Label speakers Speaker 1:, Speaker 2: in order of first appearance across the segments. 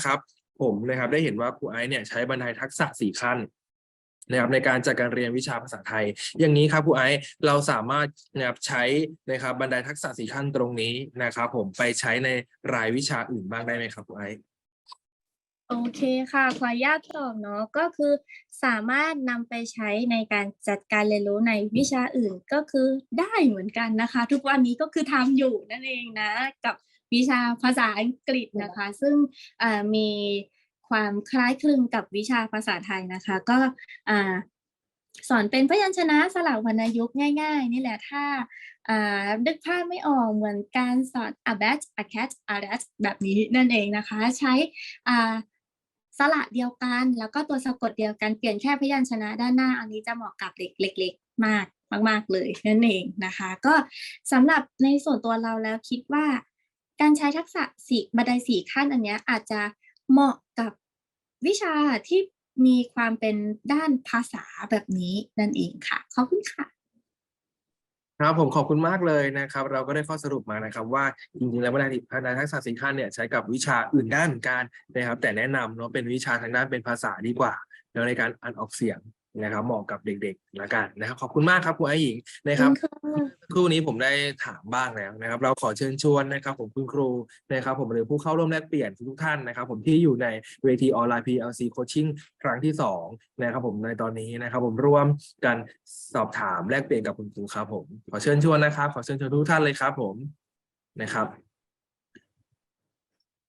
Speaker 1: นะครับ ผมนะครับได้เห็นว่าครูไอซ์เนี่ยใช้บันไดทักษะสี่ขั้นนะครับในการจัดการเรียนวิชาภาษาไทย อย่างนี้ครับครูไอซ์เราสามารถนะครับใช้นะครับบันไดทักษะสี่ขั้นตรงนี้นะครับ ผมไปใช้ในรายวิชาอื่นบ้างได้ไหมครับครูไอซ์
Speaker 2: โอเคค่ะขออนุญาตตอบเนาะก็คือสามารถนำไปใช้ในการจัดการเรียนรู้ในวิชาอื่นก็คือได้เหมือนกันนะคะ ทุกวันนี้ก็คือทำอยู่นั่นเองนะ กับ วิชาภาษาอังกฤษนะคะ ซึ่งเอ่อมีความคล้ายคลึงกับวิชาภาษาไทยนะคะ ก็อ่าสอนเป็นพยัญชนะสลับวรรณยุกต์ง่ายๆ นี่แหละถ้าอ่านึกภาพไม่ออกเหมือนการสอน a bat a cat a rat แบบนี้นั่นเองนะคะ ใช้อ่าสระเดียวกัน แล้วก็ตัวสะกดเดียวกันเปลี่ยนแค่พยัญชนะด้านหน้า อันนี้จะเหมาะกับเด็กเล็ก ๆ มากมาก ๆ เลยนั่นเองนะคะ ก็สำหรับในส่วนตัวเราแล้วคิดว่า การใช้ทักษะสี่บันไดสี่ขั้นอันเนี้ยอาจจะเหมาะกับวิชาที่มีความเป็นด้านภาษาแบบนี้นั่นเองค่ะ ขอบคุณค่ะ
Speaker 1: ครับผมขอบคุณมากเลยนะครับ เราก็ได้ข้อสรุปมานะครับ ว่าจริงๆแล้วบันไดพัฒนาทักษะสินค้าเนี่ยใช้กับวิชาอื่นได้เหมือนกันนะครับ แต่แนะนำเนาะเป็นวิชาทางด้านเป็นภาษาดีกว่าแล้วในการอ่านออกเสียงนะครับเหมาะกับเด็กๆละกันนะครับ ขอบคุณมากครับครูไอหญิงนะครับ ครู่นี้ผมได้ถามบ้างแล้วนะครับ เราขอเชิญชวนนะครับ ผมคุณครูนะครับ ผมหรือผู้เข้าร่วมแลกเปลี่ยนทุกท่านนะครับ ผมที่อยู่ในเวทีออนไลน์ PLC Coaching ครั้งที่สองนะครับ ผมในตอนนี้นะครับ ผมร่วมกันสอบถามแลกเปลี่ยนกับคุณครูครับ ผมขอเชิญชวนนะครับ ขอเชิญชวนทุกท่านเลยครับ ผมนะครับ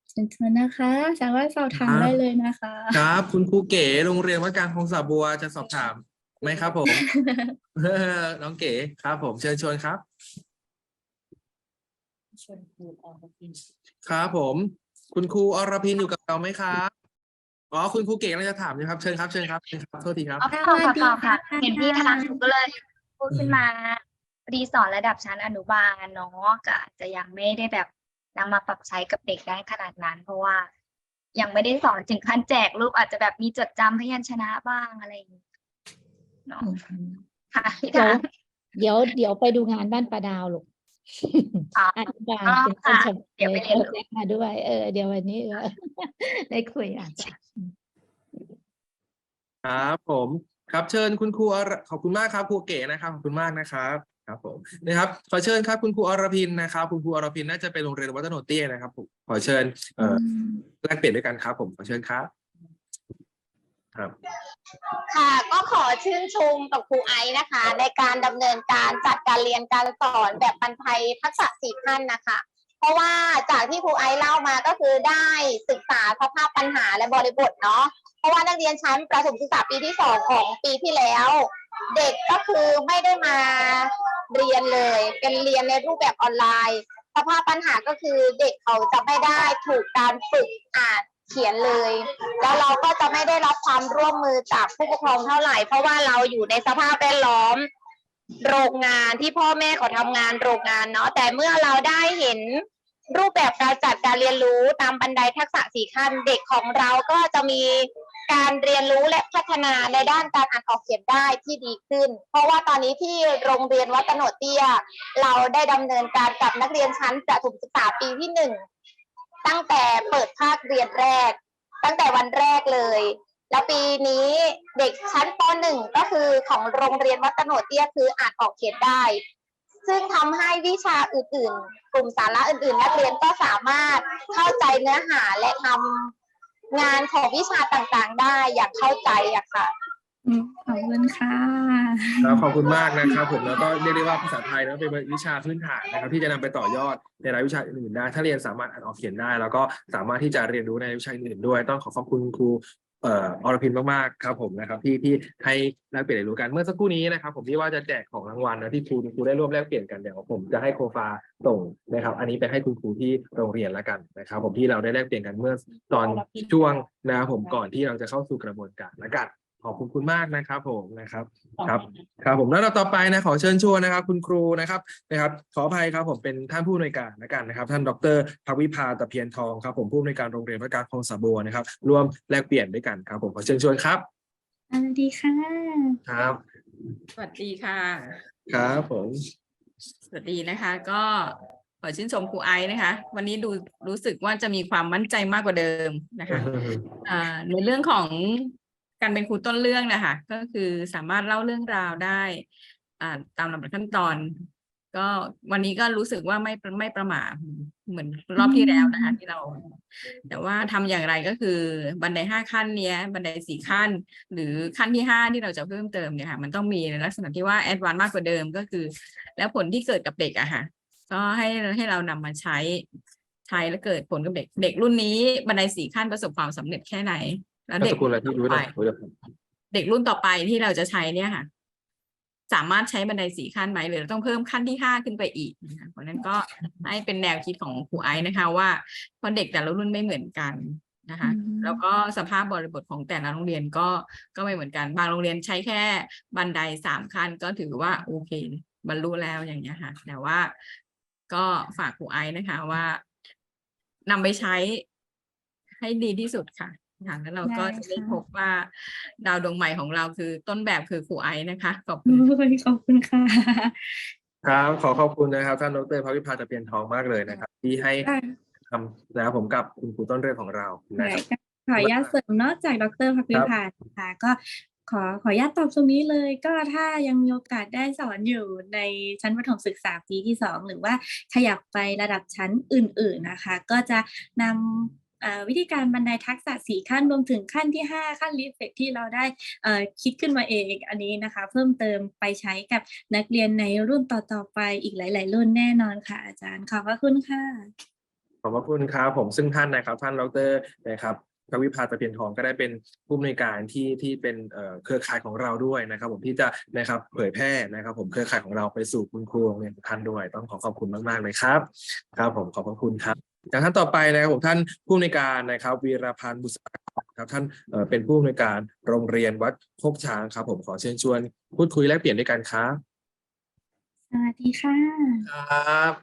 Speaker 2: เชิญชวนนะคะสามารถสอบถาม
Speaker 1: ครับ
Speaker 2: ได้เลยนะคะ
Speaker 1: ครับ คุณครูเก๋โรงเรียนวัดกลางคลองสาบัวจะสอบถาม ไหมครับผมน้องเก๋ครับ ผมเชิญชวนครับ
Speaker 3: ชวนครูออกมากิน
Speaker 1: ครับผม คุณครูอรพินอยู่กับเราไหมครับอ๋อคุณครูเก๋กำลังจะถามนะครับเชิญครับเชิญครับเชิญครับโทษทีครับ
Speaker 4: อ๋อ
Speaker 2: ส
Speaker 4: ค่ะ
Speaker 2: วัสดี
Speaker 4: ค่ะค่ะ
Speaker 2: ค่ะ
Speaker 4: เห็นพี่ทางหนูก็เลยพูดขึ้นมาพอดีสอนระดับชั้นอนุบาลเนาะก็อาจจะยังไม่ได้แบบนำมาปรับใช้กับเด็กได้ขนาดนั้น เพราะว่ายังไม่ได้สอนถึงขั้นแจกรูปอาจจะแบบมีจดจำพยัญชนะบ้างอะไรอย่างนี้ เนาะค่ะพี่
Speaker 3: เดี๋ยว
Speaker 4: ทาง
Speaker 3: เดี๋ยวเดี๋ยวไปดูงานบ้านปลาดาวลูก
Speaker 4: อ๋อ
Speaker 3: อนุบาล
Speaker 4: อ๋อ
Speaker 3: เป็นต้น
Speaker 4: ค่ะ
Speaker 3: ฉบับ
Speaker 4: เดี๋ยวไป
Speaker 3: เลย
Speaker 4: เรียนรู้
Speaker 3: โทรแจ้งมาด้วย เออ เดี๋ยววันนี้เออได้คุยอะจ้ะ
Speaker 1: ครับผมครับเชิญคุณครูอรขอบคุณมากครับครูเก๋นะครับขอบคุณมากนะครับครับผมนะครับขอเชิญครับคุณครูอรพินนะครับ คุณครูอรพินน่าจะเป็นโรงเรียนวัดตโนเตี้ยนะครับผมขอเชิญเอ่อแลกเปลี่ยนด้วยกันครับ ผมขอเชิญครับ ครับ
Speaker 5: ค่ะ ก็ขอชื่นชมกับครูไอซ์นะคะ ในการดำเนินการจัดการเรียนการสอนแบบบรรไทยทักษะสี่ขั้นนะคะ เพราะว่าจากที่ครูไอซ์เล่ามาก็คือได้ศึกษาสภาพปัญหาและบริบทเนาะเพราะว่านักเรียนชั้นประถมศึกษาปีที่สองของปีที่แล้ว เด็กก็คือไม่ได้มาเรียนเลย เป็นเรียนในรูปแบบออนไลน์สภาพปัญหาก็คือเด็กเขาจะไม่ได้ถูกการฝึกอ่าน เขียนเลย แล้วเราก็จะไม่ได้รับความร่วมมือจากผู้ปกครองเท่าไหร่ เพราะว่าเราอยู่ในสภาพแวดล้อม โรงงานที่พ่อแม่เขาทำงานโรงงานเนาะแต่เมื่อเราได้เห็นรูปแบบการจัดการเรียนรู้ตามบันไดทักษะสี่ขั้นเด็กของเราก็จะมีการเรียนรู้และพัฒนาในด้านการอ่านออกเขียนได้ที่ดีขึ้น เพราะว่าตอนนี้ที่โรงเรียนวัดตโนดเตี้ย เราได้ดำเนินการกับนักเรียนชั้นประถมศึกษาปีที่หนึ่ง ตั้งแต่เปิดภาคเรียนแรก ตั้งแต่วันแรกเลย แล้วปีนี้เด็กชั้นป .1 ก็คือของโรงเรียนวัดตโนดเตี้ยคืออ่านออกเขียนได้ ซึ่งทำให้วิชาอื่นๆ กลุ่มสาระอื่นๆ นักเรียนก็สามารถเข้าใจเนื้อหาและทำงานของวิชาต่างๆ ได้อย่างเข้าใจอะค่ะ
Speaker 2: ขอบคุณค่ะ
Speaker 1: ครับขอบคุณมากนะครับผมแล้วก็เรียกได้ว่าภาษาไทยนะเป็นวิชาพื้นฐานนะครับที่จะนำไปต่อยอดในรายวิชาอื่นๆได้ ถ้าเรียนสามารถอ่านออกเขียนได้ แล้วก็สามารถที่จะเรียนรู้ในวิชาอื่นด้วย ต้องขอขอบคุณครูเอ่ออรพินมากๆครับผมนะครับที่ที่ให้แลกเปลี่ยนเรียนรู้กันเมื่อสักครู่นี้นะครับ ผมที่ว่าจะแจกของรางวัลนะที่ครูครูได้ร่วมแลกเปลี่ยนกันเดี๋ยวผมจะให้โคฟาส่งนะครับ อันนี้ไปให้คุณครูที่โรงเรียนละกันนะครับ ผมที่เราได้แลกเปลี่ยนกันเมื่อตอนช่วงนะครับผมก่อนที่เราจะเข้าสู่กระบวนการละกัน ขอบคุณคุณมากนะครับ ผมนะครับ ครับ ครับผมแล้วเราต่อไปนะขอเชิญชวนนะครับ คุณครูนะครับนะครับ ขออภัยครับผมเป็นท่านผู้อำนวยการนะกันนะครับ ท่านดรภักวิภาตะเพียนทองครับผมผู้อำนวยการโรงเรียนวัดการคลองสาบัวนะครับร่วมแลกเปลี่ยนด้วยกันครับ ผมขอเชิญชวนครับ
Speaker 2: สวัสดีค่ะ
Speaker 1: ครับ
Speaker 6: สวัสดีค่ะ
Speaker 1: ครับผม
Speaker 6: สวัสดีนะคะ ก็ขอชื่นชมครูไอซ์นะคะ วันนี้ดูรู้สึกว่าจะมีความมั่นใจมากกว่าเดิมนะคะอ่าในเรื่องของ การเป็นครูต้นเรื่องนะคะก็คือสามารถเล่าเรื่องราวได้อ่าตามลำดับขั้นตอน ก็วันนี้ก็รู้สึกว่าไม่ไม่ประหม่าเหมือนรอบที่แล้วนะคะที่เรา แต่ว่าทำอย่างไรก็คือบันไดห้าขั้นเนี้ย บันไดสี่ขั้น หรือขั้นที่ห้าที่เราจะเพิ่มเติมเนี่ยค่ะ มันต้องมีในลักษณะที่ว่าแอดวานซ์มากกว่าเดิมก็คือ แล้วผลที่เกิดกับเด็กอะค่ะ ก็ให้ให้เรานำมาใช้ใช้แล้วเกิดผลกับเด็ก เด็กรุ่นนี้บันไดสี่ขั้นประสบความสำเร็จแค่ไหน แล้ว
Speaker 1: นาม
Speaker 6: เด็
Speaker 1: ส
Speaker 6: ก
Speaker 1: กุลอะไรที่รู้
Speaker 6: ต่อ
Speaker 1: ได้
Speaker 6: ไป
Speaker 1: รู้ได้
Speaker 6: เด็กรุ่นต่อไปที่เราจะใช้เนี่ยค่ะ สามารถใช้บันไดสี่ขั้นไหมหรือเราต้องเพิ่มขั้นที่ห้าขึ้นไปอีกนะคะเพราะฉะนั้นก็ให้เป็นแนวคิดของครูไอซ์นะคะ ว่าเพราะเด็กแต่ละรุ่นไม่เหมือนกันนะคะ
Speaker 2: อืม
Speaker 6: แล้วก็สภาพบริบทของแต่ละโรงเรียนก็ก็ไม่เหมือนกัน บางโรงเรียนใช้แค่บันไดสามขั้นก็ถือว่าโอเคบรรลุแล้วอย่างเงี้ยค่ะแต่ว่าก็ฝากครูไอซ์นะคะว่านำไปใช้ให้ดีที่สุดค่ะ ค่ะแล้วเราก็จะได้
Speaker 2: ได้ค่ะ
Speaker 6: พบว่าดาวดวงใหม่ของเราคือต้นแบบคือครูไอซ์นะคะขอบคุณ
Speaker 2: โอ้ยขอบคุณค่ะ
Speaker 1: ครับขอขอบคุณนะครับท่านดรพระวิภาตะเพียนทองมากเลยนะครับ ที่ให้
Speaker 2: ค่ะ
Speaker 1: คำนะครับผมกับคุณครูต้นเรื่องของเรานะครับ
Speaker 2: ขออนุญาตเสริมเนอกจากดรพักวิพาค่ะก็ขอขออนุญาตตอบตรงนี้เลยก็ถ้ายังมีโอกาสได้สอนอยู่ในชั้นประถมศึกษาปีที่สองหรือว่าขยับไประดับชั้นอื่น ๆนะคะ ก็จะนำเอ่อ วิธีการบันไดทักษะสี่ขั้นรวมถึงขั้นที่ห้าขั้นรีเฟกที่เราได้คิดขึ้นมาเองอันนี้นะคะ เพิ่มเติมไปใช้กับนักเรียนในรุ่นต่อๆไปอีกหลาย ๆ รุ่นแน่นอนค่ะ อาจารย์ขอบพระคุณค่ะ
Speaker 1: ขอบพระคุณครับผมซึ่งท่านนะครับ ท่านดรนะครับพระวิภาตะเพียนทองก็ได้เป็นผู้อำนวยการที่ที่เป็นเอ่อเครือข่ายของเราด้วยนะครับ ผมที่จะนะครับเผยแพร่นะครับ ผมเครือข่ายของเราไปสู่คุณครูโรงเรียนทุกท่านด้วย ต้องขอขอบคุณมากๆเลยครับ ครับผมขอบพระคุณครับ จากท่านต่อไปนะครับผมท่านผู้อำนวยการนะครับ วีรพันธ์บุษราครับท่านเอ่อเป็นผู้อำนวยการโรงเรียนวัดโคกช้างครับ ผมขอเชิญชวน พูดคุยแลกเปลี่ยนด้วยกันครับ
Speaker 2: สวัสดีค่ะ
Speaker 1: ครับ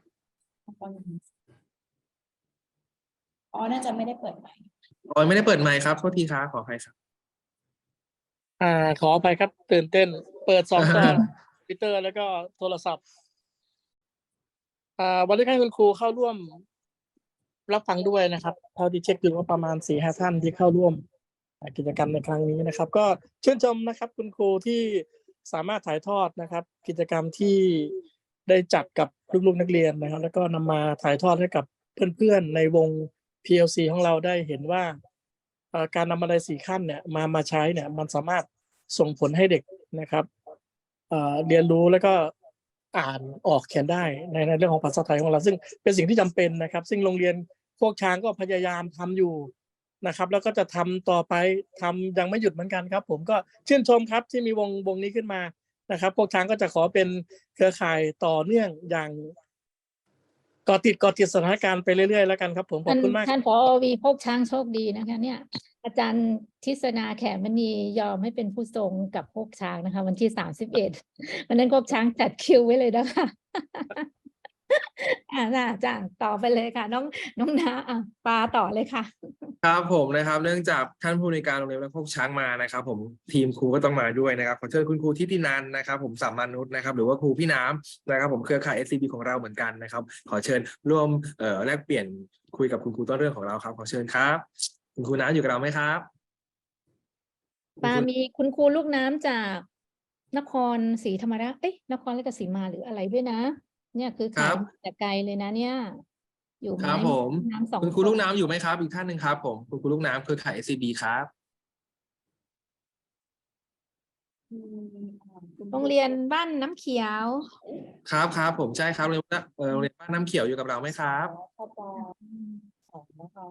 Speaker 7: อ๋อน่าจะไม่ได้เปิดใหม่
Speaker 1: โอ้ยไม่ได้เปิดไมค์ครับโทษทีครับขออภัยครับ
Speaker 8: อ่า ขออภัยครับ ตื่นเต้น เปิดสองตอนคอมพิวเตอร์แล้วก็โทรศัพท์ อ่า วันนี้ให้คุณครูเข้าร่วม รับฟังด้วยนะครับ เท่าที่เช็คดูว่าประมาณสี่ห้าท่านที่เข้าร่วมกิจกรรมในครั้งนี้นะครับ ก็ชื่นชมนะครับคุณครูที่สามารถถ่ายทอดนะครับ กิจกรรมที่ได้จัดกับลูกๆนักเรียนนะครับ แล้วก็นำมาถ่ายทอดให้กับเพื่อนๆในวง PLC ของเราได้เห็นว่าการนำบันไดสี่ขั้นเนี่ยมามาใช้เนี่ยมันสามารถส่งผลให้เด็กนะครับเเรียนรู้แล้วก็อ่านออกเขียนได้ในในเรื่องของภาษาไทยของเรา ซึ่งเป็นสิ่งที่จำเป็นนะครับ ซึ่งโรงเรียน พวกช้างก็พยายามทำอยู่นะครับ แล้วก็จะทำต่อไปทำยังไม่หยุดเหมือนกันครับ ผมก็ชื่นชมครับที่มีวงวงนี้ขึ้นมานะครับ พวกช้างก็จะขอเป็นเครือข่ายต่อเนื่องอย่างก่อติดก่อติดสถานการณ์ไปเรื่อยๆแล้วกันครับ ผมขอ
Speaker 3: ท่า
Speaker 8: บ
Speaker 3: น
Speaker 8: คุณมาก
Speaker 3: ท่านพอวีพกช้างโชคดีนะคะ เนี่ย อาจารย์ทิศนาแขมณียอมให้เป็นผู้ทรงกับพกช้างนะคะ วันที่สามสิบเอ็ดวันนั้นพกช้างจัดคิวไว้เลยนะคะ อ่าอาจารย์ต่อไปเลยค่ะ น้องน้องนาอะปลาต่อเลยค่ะ
Speaker 1: ครับผมนะครับ เนื่องจากท่านผู้ในวยการโรงเรียนวัดโคกช้างมานะครับ ผมทีมครูก็ต้องมาด้วยนะครับขอเชิญคุณครูทิตินันนะครับ ผมสามานุษย์นะครับ หรือว่าครูพี่น้ำนะครับ ผมเครือข่าย SCB ของเราเหมือนกันนะครับ ขอเชิญร่วมเอ่อแลกเปลี่ยนคุยกับคุณครูต้นเรื่องของเราครับ ขอเชิญครับ คุณครูน้ำอยู่กับเราไหมครับ
Speaker 3: ปลามีคุณครูลูกน้ำจากนครศรีธรรมราชเอ้ยนครราชสีมาหรืออะไรด้วยนะ เนี่ยคือ
Speaker 1: ครั
Speaker 3: ขาย
Speaker 1: บ
Speaker 3: แต่ไกลเลยนะเนี่ย อยู่ไหม
Speaker 1: ครับผม
Speaker 3: ลูกน้ำสอง
Speaker 1: คุณครู
Speaker 3: น
Speaker 1: ลูกน้ำอยู่ไหมครับ อีกท่านหนึ่งครับ ผมคุณครูลูกน้ำเครือข่าย SCB ครับ
Speaker 3: โรงเรียนบ้านน้ำเขียว
Speaker 1: ครับครับผมใช่ครับโรงเรียนบ้านเอ่อโรงเรียนบ้านน้ำเขียวอยู่กับเราไหมครับ
Speaker 7: พปของนคร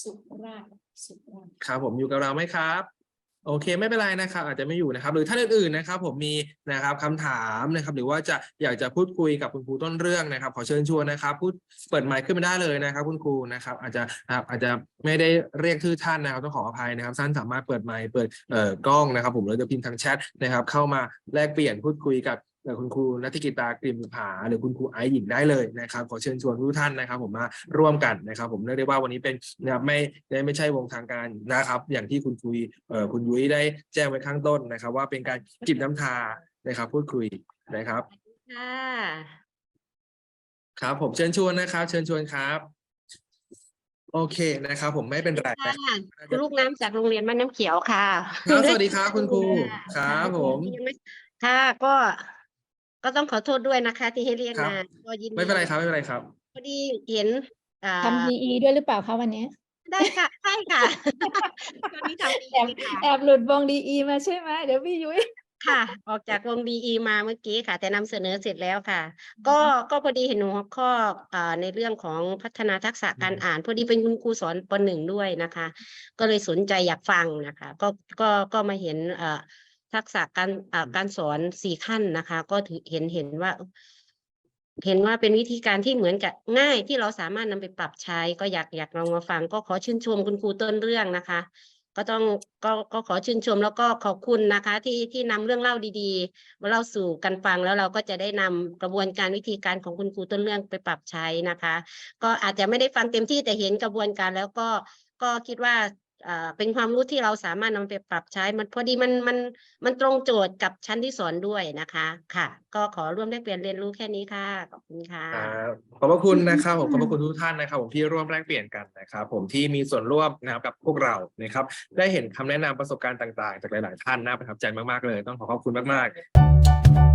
Speaker 7: สุราษฎร์สุราษฎร์
Speaker 1: ครับผมอยู่กับเราไหมครับ โอเคไม่เป็นไรนะครับอาจจะไม่อยู่นะครับ หรือท่านอื่นๆนะครับ ผมมีนะครับคำถามนะครับ หรือว่าจะอยากจะพูดคุยกับคุณครูต้นเรื่องนะครับ ขอเชิญชวนนะครับพูดเปิดไมค์ขึ้นมาได้เลยนะครับ คุณครูนะครับ อาจจะอาจจะไม่ได้เรียกชื่อท่านนะครับต้องขออภัยนะครับท่านสามารถเปิดไมค์เปิดเอ่อกล้องนะครับ ผมแล้วจะพิมพ์ทางแชทนะครับ เข้ามาแลกเปลี่ยนพูดคุยกับ คุณครูนัทกิตากริมผาหรือคุณครูไอซ์หญิงได้เลยนะครับขอเชิญชวนทุกท่านนะครับ ผมมาร่วมกันนะครับ ผมเรียกได้ว่าวันนี้เป็นนะครับไม่ได้ไม่ใช่วงทางการนะครับ อย่างที่คุณคุยเอ่อคุณยุ้ยได้แจ้งไว้ข้างต้นนะครับ ว่าเป็นการจิบน้ำทานะครับ พูดคุยนะครับ
Speaker 6: ค่ะ
Speaker 1: ครับ ผมเชิญชวนนะครับ เชิญชวนครับ โอเคนะครับ ผมไม่เป็นไรนะ
Speaker 9: ค่ะคุณลูกน้ำจากโรงเรียนบ้านน้ำเขียวค่ะ
Speaker 1: ครับสวัสดีครับคุณครูครับผม
Speaker 9: ยังไม่ค่ะก็ ก็ต้องขอโทษด้วยนะคะ ที่ให้เรียก
Speaker 1: ครับ
Speaker 9: มาก็ยินดี
Speaker 1: ไม่เป็นไรครับไม่เป็นไรครับ
Speaker 9: พอดีเห็นอ่า
Speaker 3: ทำดีด้วยหรือเปล่าคะวันนี้
Speaker 9: ได้ค่ะใช่ค่ะตอนนี้ทำดี
Speaker 3: แอบ
Speaker 9: ค่ะ
Speaker 3: แอบหลุดวงดีมาใช่ไหมเดี๋ยวพี่ยุ้ย
Speaker 9: ค่ะ ออกจากวงดีมาเมื่อกี้ค่ะ แต่นำเสนอเสร็จแล้วค่ะ ก็ก็พอดีเห็นหัวข้ออ่าในเรื่องของพัฒนาทักษะการอ่าน พอดีเป็นคุณครูสอนปหนึ่งด้วยนะคะ ก็เลยสนใจอยากฟังนะคะ ก็ก็ก็มาเห็นเอ่อ ทักษะการอ่าการสอนสี่ขั้นนะคะ ก็ถือเห็นเห็นว่า เห็นว่าเป็นวิธีการที่เหมือนกับง่ายที่เราสามารถนำไปปรับใช้ ก็อยากอยากลองมาฟัง ก็ขอชื่นชมคุณครูต้นเรื่องนะคะ ก็ต้องก็ก็ขอชื่นชมแล้วก็ขอบคุณนะคะ ที่ที่นำเรื่องเล่าดีๆมาเล่าสู่กันฟังแล้วเราก็จะได้นำกระบวนการวิธีการของคุณครูต้นเรื่องไปปรับใช้นะคะ ก็อาจจะไม่ได้ฟังเต็มที่แต่เห็นกระบวนการแล้วก็ก็คิดว่าอ่า เป็นความรู้ที่เราสามารถนำไปปรับใช้ มันพอดีมันมันมันตรงโจทย์กับชั้นที่สอนด้วยนะคะค่ะ ก็ขอร่วมแลกเปลี่ยนเรียนรู้แค่นี้ค่ะขอบคุณค่ะ
Speaker 1: ขอบพระคุณนะครับผมขอบพระคุณทุกท่านนะครับผมที่ร่วมแลกเปลี่ยนกันนะครับผมที่มีส่วนร่วมนะครับกับพวกเรานะครับ ได้เห็นคำแนะนำประสบการณ์ต่าง ๆ จากหลาย ๆ ท่านน่าประทับใจมากๆเลย ต้องขอขอบคุณมากๆ